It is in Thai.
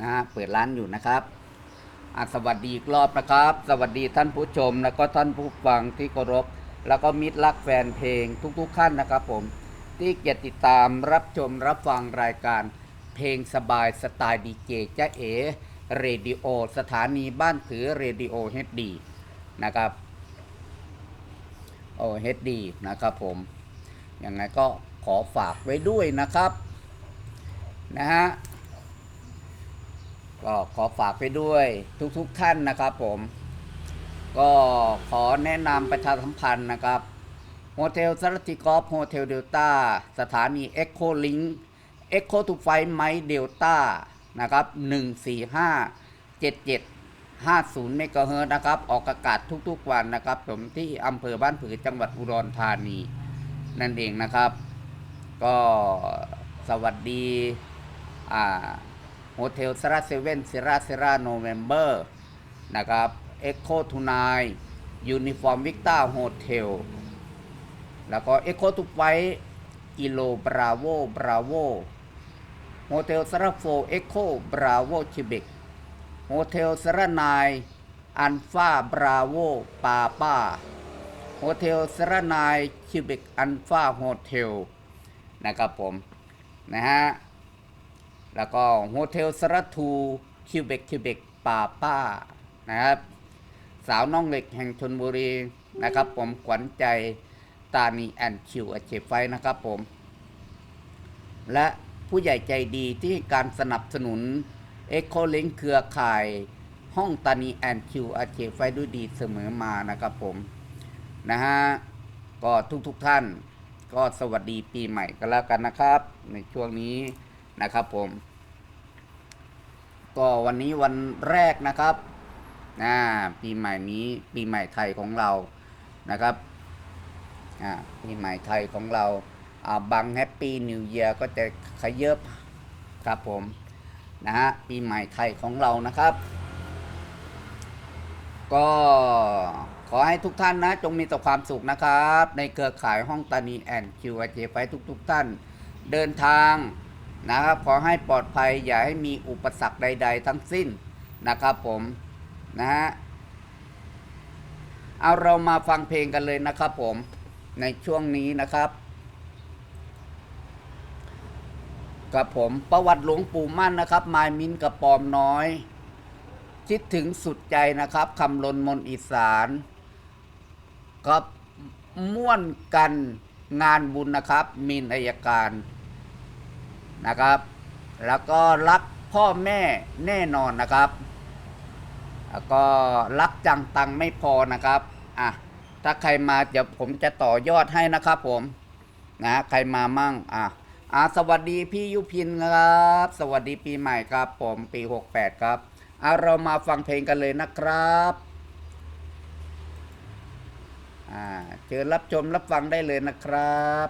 นะฮะเปิดร้านอยู่นะครับอะสวัสดีอีกรอบนะครับ สวัสดีท่านผู้ชมแล้วก็ท่านผู้ฟังที่เคารพ แล้วก็มิตรรักแฟนเพลงทุกๆท่านนะครับผมที่เกียรติดตามรับชมรับฟังรายการเพลงสบายสไตล์ดีเจจ้าเอเรดิโอสถานีบ้านถือเรดิโอเฮดดีนะครับโอเฮดดีนะครับผมยังไงก็ขอฝากไว้ด้วยนะครับนะฮะ ก็ขอฝากไปด้วยทุกๆทท่านนะครับผม ก็ขอแนะนำประชาสัมพันธ์นะครับโฮเทลสารติกอฟโฮเทลเดลต้าสถานีเอ็กโคลิงเอ็กโคทูไฟไมเดลต้านะครับ 145 77 50เมกะเฮิร์นะครับ ออกอากาศทุกๆวันนะครับ ผมที่อำเภอบ้านผือจังหวัดอุดรธานี นั่นเองนะครับ ก็สวัสดี อ่า โฮเทลสระเซเว่นเซราเซราโนเวมเบอร์นะครับเอ็กโคทูนายยูนิฟอร์มวิกต้าโฮเทลแล้วก็เอ็กโคทูไฟกิโลบราโวบราโวโฮเทลสระโฟเอ็กโคบราโวชิเบกโฮเทลสระนายอันฟาบราโวปาป้าโฮเทลสระนายชิเบกอันฟาโฮเทลนะครับผม นะฮะ แล้วก็โฮเทลสรัทูคิวเบกคิวเบกป่าป้านะครับ สาวน้องเหล็กแห่งชนบุรีนะครับ ผมขวัญใจตานีแอนคิวอเจไฟนะครับผม และผู้ใหญ่ใจดีที่การสนับสนุนเอ็กโคลิงเครือข่ายห้องตานีแอนคิวอาเจไฟด้วยดีเสมอมานะครับผม นะฮะ ก็ทุกๆทท่านก็สวัสดีปีใหม่กันแล้วกันนะครับ ในช่วงนี้ นะครับผม ก็วันนี้วันแรกนะครับอ่าปีใหม่นี้ปีใหม่ไทยของเรานะครับอ่าปีใหม่ไทยของเราอ่าบังแฮปปี้นิวเ a ยร์ก็จะขยับครับผมนะฮะปีใหม่ไทยของเรานะครับ ก็ขอให้ทุกท่านนะ จงมีแต่ความสุขนะครับ ในเครือข่ายห้องตานีแอนคิวเจไฟทุกๆท่าน เดินทาง นะครับขอให้ปลอดภัยอย่าให้มีอุปสรรคใด ๆ ทั้งสิ้นนะครับผมนะฮะเอาเรามาฟังเพลงกันเลยนะครับผมในช่วงนี้นะครับกับผมประวัติหลวงปู่มั่นนะครับ มายมินกับปอมน้อย คิดถึงสุดใจนะครับคำลนมนอีสานก็ม่วนกันงานบุญนะครับมีนอายการ นะครับ แล้วก็รักพ่อแม่แน่นอนนะครับ แล้วก็รักจังตังไม่พอนะครับอะถ้าใครมาเดี๋ยวผมจะต่อยอดให้นะครับผมนะใครมามั่งอะอะสวัสดีพี่ยุพินครับ สวัสดีปีใหม่ครับ ผมปี 68 ครับอะเรามาฟังเพลงกันเลยนะครับอ่าเชิญรับชมรับฟังได้เลยนะครับ